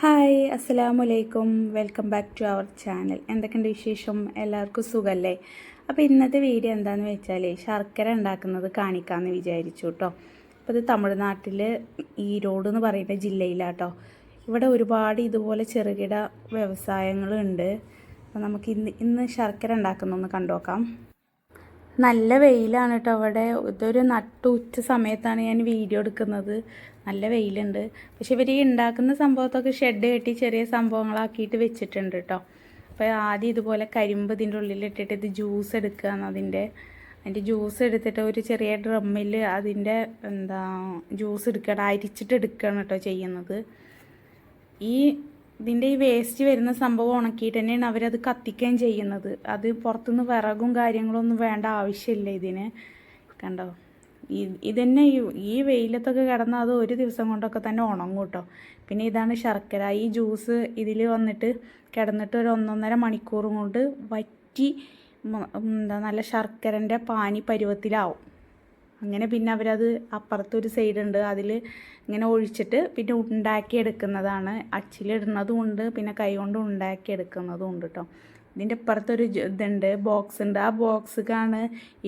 Hi അസ്സലാമു അലൈക്കും welcome back to our channel. എന്തൊക്കെയുണ്ട് വിശേഷം? എല്ലാവർക്കും സുഖമല്ലേ അപ്പോൾ ഇന്നത്തെ വീഡിയോ എന്താണെന്ന് വെച്ചാൽ ശർക്കര ഉണ്ടാക്കുന്നത് കാണിക്കാമെന്ന് വിചാരിച്ചു കേട്ടോ. അപ്പോൾ ഇത് തമിഴ്നാട്ടിൽ ഈരോട് എന്ന് പറയുന്ന ജില്ലയിലാട്ടോ. ഇവിടെ ഒരുപാട് ഇതുപോലെ ചെറുകിട വ്യവസായങ്ങളുണ്ട്. അപ്പോൾ നമുക്ക് ഇന്ന് ഇന്ന് ശർക്കര ഉണ്ടാക്കുന്നൊന്ന് കണ്ടുനോക്കാം നല്ല വെയിലാണ് കേട്ടോ അവിടെ. ഇതൊരു നട്ടു ഉച്ച സമയത്താണ് ഞാൻ വീഡിയോ എടുക്കുന്നത്. നല്ല വെയിലുണ്ട്. പക്ഷെ ഇവർ ഈ ഉണ്ടാക്കുന്ന സംഭവത്തൊക്കെ ഷെഡ് കെട്ടി ചെറിയ സംഭവങ്ങളാക്കിയിട്ട് വെച്ചിട്ടുണ്ട് കേട്ടോ അപ്പോൾ ആദ്യം ഇതുപോലെ കരിമ്പ് ഇതിന്റെ ഉള്ളിലിട്ടിട്ട് ഇത് ജ്യൂസ് എടുക്കുകയാണ് അതിന്റെ അതിന്റെ ജ്യൂസ് എടുത്തിട്ട് ഒരു ചെറിയ ഡ്രമ്മിൽ അതിന്റെ എന്താ ജ്യൂസ് എടുക്കണം അരിച്ചിട്ട് എടുക്കുകയാണ് കേട്ടോ ചെയ്യുന്നത്. ഈ ഇതിന്റെ ഈ വേസ്റ്റ് വരുന്ന സംഭവം ഉണക്കിയിട്ട് തന്നെയാണ് അവരത് കത്തിക്കുകയും ചെയ്യുന്നത്. അത് പുറത്തുനിന്ന് വിറകും കാര്യങ്ങളൊന്നും വേണ്ട ആവശ്യമില്ല ഇതിന്. കണ്ടോ? ഇതന്നെ ഈ- വെയിലത്തൊക്കെ കിടന്നാൽ അത് ഒരു ദിവസം കൊണ്ടൊക്കെ തന്നെ ഉണങ്ങും കേട്ടോ. പിന്നെ ഇതാണ് ശർക്കര. ഈ ജ്യൂസ് ഇതിൽ വന്നിട്ട് കിടന്നിട്ട് ഒരു ഒന്നൊന്നര മണിക്കൂറും കൊണ്ട് വറ്റി എന്താ നല്ല ശർക്കരന്റെ പാനി പരുവത്തിലാവും. അങ്ങനെ പിന്നെ അവരത് അപ്പുറത്തൊരു സൈഡുണ്ട്. അതിൽ ഇങ്ങനെ ഒഴിച്ചിട്ട് പിന്നെ ഉണ്ടാക്കിയെടുക്കുന്നതാണ്. അച്ചിലിടുന്നതും ഉണ്ട് പിന്നെ കൈ കൊണ്ട് ഉണ്ടാക്കിയെടുക്കുന്നതും ഉണ്ട് കേട്ടോ ഇതിന്റെ അപ്പുറത്തൊരു ഇതുണ്ട് ബോക്സ് ഉണ്ട്. ആ ബോക്സിലാണ്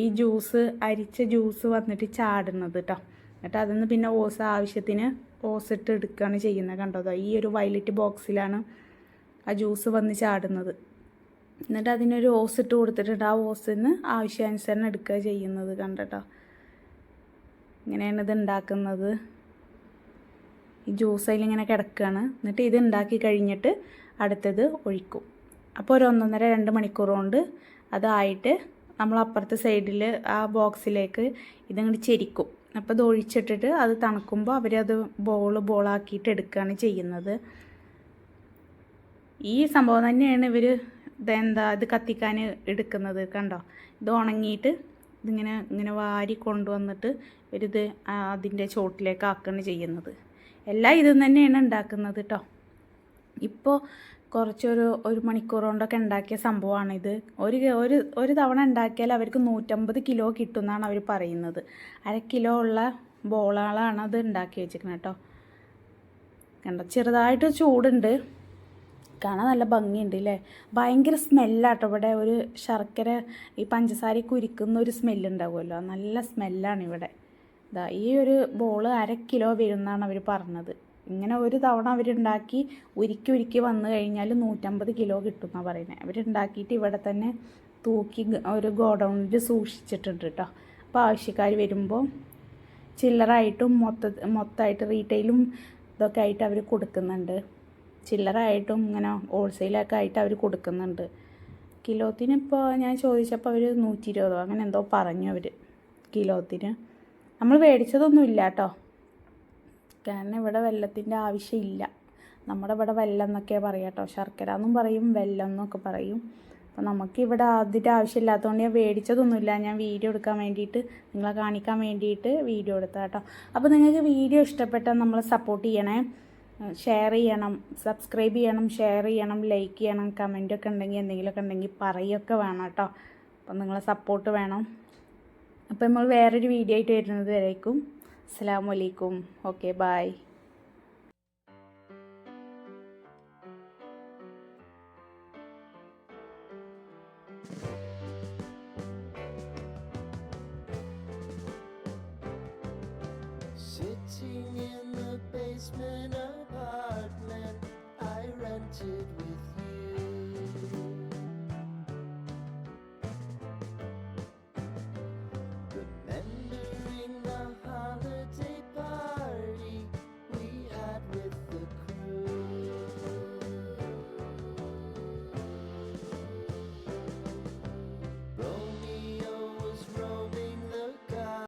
ഈ ജ്യൂസ് അരിച്ച ജ്യൂസ് വന്നിട്ട് ചാടുന്നത് കേട്ടോ എന്നിട്ട് അതിൽ നിന്ന് പിന്നെ ഓസ് ആവശ്യത്തിന് ഓസ് ഇട്ട് എടുക്കുകയാണ് ചെയ്യുന്നത് കണ്ടോ? ദാ ഈ ഒരു വയലറ്റ് ബോക്സിലാണ് ആ ജ്യൂസ് വന്ന് ചാടുന്നത്. എന്നിട്ട് അതിനൊരു ഓസ് ഇട്ട് കൊടുത്തിട്ടുണ്ട്. ആ ഓസിൽ നിന്ന് ആവശ്യാനുസരണം എടുക്കുക ചെയ്യുന്നത് കണ്ടട്ടോ ഇങ്ങനെയാണ് ഇത് ഉണ്ടാക്കുന്നത്. ഈ ജ്യൂസ് അതിലിങ്ങനെ കിടക്കുകയാണ് എന്നിട്ട് ഇത് ഉണ്ടാക്കി കഴിഞ്ഞിട്ട് അടുത്തത് ഒഴിക്കും. അപ്പോൾ ഒരു ഒന്നൊന്നര രണ്ട് മണിക്കൂർ കൊണ്ട് അതായിട്ട് നമ്മൾ അപ്പുറത്തെ സൈഡിൽ ആ ബോക്സിലേക്ക് ഇതങ്ങോട്ട് ചെരിക്കും. അപ്പോൾ ഇത് ഒഴിച്ചിട്ടിട്ട് അത് തണുക്കുമ്പോൾ അവരത് ബോൾ ബോളാക്കിയിട്ട് എടുക്കുകയാണ് ചെയ്യുന്നത്. ഈ സംഭവം തന്നെയാണ് ഇവർ ഇതെന്താ ഇത് കത്തിക്കാൻ എടുക്കുന്നത് കണ്ടോ? ഇത് ഉണങ്ങിയിട്ട് ഇതിങ്ങനെ ഇങ്ങനെ വാരി കൊണ്ടുവന്നിട്ട് ആ അതിന്റെ ചോട്ടിലേക്ക് ആക്കുകയാണ് ചെയ്യുന്നത്. എല്ലാം ഇത് തന്നെയാണ് ഉണ്ടാക്കുന്നത് കേട്ടോ ഇപ്പോൾ കുറച്ചൊരു ഒരു മണിക്കൂർ കൊണ്ടൊക്കെ ഉണ്ടാക്കിയ സംഭവമാണിത്. ഒരു ഒരു ഒരു തവണ ഉണ്ടാക്കിയാൽ അവർക്ക് നൂറ്റമ്പത് കിലോ കിട്ടും എന്നാണ് അവർ പറയുന്നത്. അര കിലോ ഉള്ള ബോളാളാണ് അത് ഉണ്ടാക്കി വെച്ചിരിക്കുന്നത് കേട്ടോ കണ്ടോ? ചെറുതായിട്ട് ചൂടുണ്ട്. കാണാൻ നല്ല ഭംഗിയുണ്ട് അല്ലേ ഭയങ്കര സ്മെല്ലാട്ടോ ഇവിടെ ഒരു ശർക്കര ഈ പഞ്ചസാര കുരിക്കുന്ന ഒരു സ്മെല്ലുണ്ടാവുമല്ലോ നല്ല സ്മെല്ലാണ് ഇവിടെ. ഇതാ ഈ ഒരു ബോൾ അര കിലോ വരുമെന്നാണ് അവർ പറഞ്ഞത്. ഇങ്ങനെ ഒരു തവണ അവരുണ്ടാക്കി ഉരുക്കി ഉരുക്കി വന്നു കഴിഞ്ഞാൽ നൂറ്റമ്പത് കിലോ കിട്ടും എന്നാണ് പറയുന്നത് അവരുണ്ടാക്കിയിട്ട് ഇവിടെ തന്നെ തൂക്കി ഒരു ഗോഡൗണിൽ സൂക്ഷിച്ചിട്ടുണ്ട് കേട്ടോ അപ്പോൾ ആവശ്യക്കാർ വരുമ്പോൾ ചില്ലറായിട്ടും മൊത്ത മൊത്തമായിട്ട് റീറ്റെയിലും ഇതൊക്കെ ആയിട്ട് അവർ കൊടുക്കുന്നുണ്ട്. ചില്ലറായിട്ടും ഇങ്ങനെ ഹോൾസെയിലൊക്കെ ആയിട്ട് അവർ കൊടുക്കുന്നുണ്ട്. കിലോത്തിന് ഇപ്പോൾ ഞാൻ ചോദിച്ചപ്പോൾ അവർ നൂറ്റി ഇരുപതോ അങ്ങനെ എന്തോ പറഞ്ഞു അവർ കിലോത്തിന്. നമ്മൾ മേടിച്ചതൊന്നും ഇല്ല കേട്ടോ. കാരണം ഇവിടെ വെള്ളത്തിന്റെ ആവശ്യമില്ല. നമ്മുടെ ഇവിടെ വെല്ലം എന്നൊക്കെ പറയാം കേട്ടോ. ശർക്കര എന്നും പറയും വെല്ലം എന്നൊക്കെ പറയും. അപ്പോൾ നമുക്കിവിടെ അതിന്റെ ആവശ്യമില്ലാത്തതുകൊണ്ട് ഞാൻ മേടിച്ചതൊന്നുമില്ല. ഞാൻ വീഡിയോ എടുക്കാൻ വേണ്ടിയിട്ട് നിങ്ങളെ കാണിക്കാൻ വേണ്ടിയിട്ട് വീഡിയോ എടുത്താൽ കേട്ടോ. അപ്പോൾ നിങ്ങൾക്ക് വീഡിയോ ഇഷ്ടപ്പെട്ടാൽ നമ്മളെ സപ്പോർട്ട് ചെയ്യണേ. ഷെയർ ചെയ്യണം സബ്സ്ക്രൈബ് ചെയ്യണം ഷെയർ ചെയ്യണം ലൈക്ക് ചെയ്യണം കമന്റൊക്കെ ഉണ്ടെങ്കിൽ എന്തെങ്കിലുമൊക്കെ ഉണ്ടെങ്കിൽ പറയുകയൊക്കെ വേണം കേട്ടോ. അപ്പം നിങ്ങളെ സപ്പോർട്ട് വേണം. അപ്പോൾ നമ്മൾ വേറൊരു വീഡിയോ ആയിട്ട് വരുന്നത് വരേക്കും. അസ്സാം വലൈക്കും ഓക്കെ ബായ്